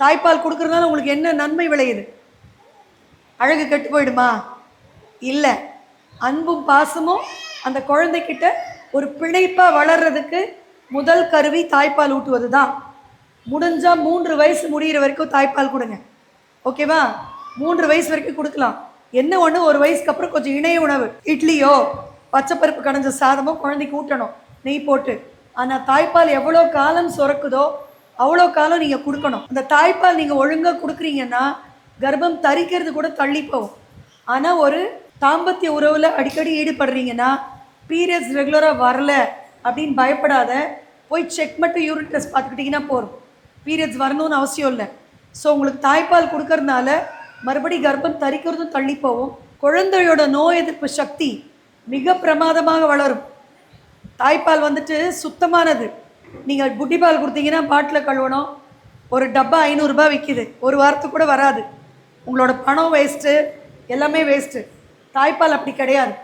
தாய்ப்பால் கொடுக்குறதுனால உங்களுக்கு என்ன நன்மை விளையுது? அழகு கெட்டு போயிடுமா? இல்லை. அன்பும் பாசமும் அந்த குழந்தைக்கிட்ட ஒரு பிணைப்பாக வளர்றதுக்கு முதல் கருவி தாய்ப்பால் ஊட்டுவது தான் முடிஞ்சால் மூன்று வயசு முடிகிற வரைக்கும் தாய்ப்பால் கொடுங்க. ஓகேவா? மூன்று வயசு வரைக்கும் கொடுக்கலாம். என்ன ஒன்று ஒரு வயசுக்கு அப்புறம் கொஞ்சம் இணைய உணவு. இட்லியோ பச்சைப்பருப்பு கடைஞ்ச சாதமோ குழந்தைக்கு ஊட்டணும். நெய் போட்டு. ஆனால் தாய்ப்பால் எவ்வளோ காலம் சுரக்குதோ அவ்வளோ காலம் நீங்கள் கொடுக்கணும். அந்த தாய்ப்பால் நீங்கள் ஒழுங்காக கொடுக்குறீங்கன்னா கர்ப்பம் தரிக்கிறது கூட தள்ளி போகும். ஆனால் ஒரு தாம்பத்திய உறவில் அடிக்கடி ஈடுபடுறீங்கன்னா பீரியட்ஸ் ரெகுலராக வரல அப்படின்னு பயப்படாத போய் செக் மட்டும் யூரின் டெஸ்ட் பார்த்துக்கிட்டிங்கன்னா போதும். பீரியட்ஸ் வரணும்னு அவசியம் இல்லை. ஸோ உங்களுக்கு தாய்ப்பால் கொடுக்கறதுனால மறுபடி கர்ப்பம் தரிக்கிறதும் தள்ளி போகும். குழந்தையோட நோய் எதிர்ப்பு சக்தி மிக பிரமாதமாக வளரும். தாய்ப்பால் வந்துட்டு சுத்தமானது. நீங்கள் புட்டி பால் கொடுத்தீங்கன்னா பாட்டில் கழுவணும். ஒரு டப்பா ஐநூறுரூபா விற்கிது ஒரு வாரத்துக்கு கூட வராது. உங்களோட பணம் வேஸ்ட்டு எல்லாமே வேஸ்ட்டு தாய்ப்பால் அப்படி கிடையாது.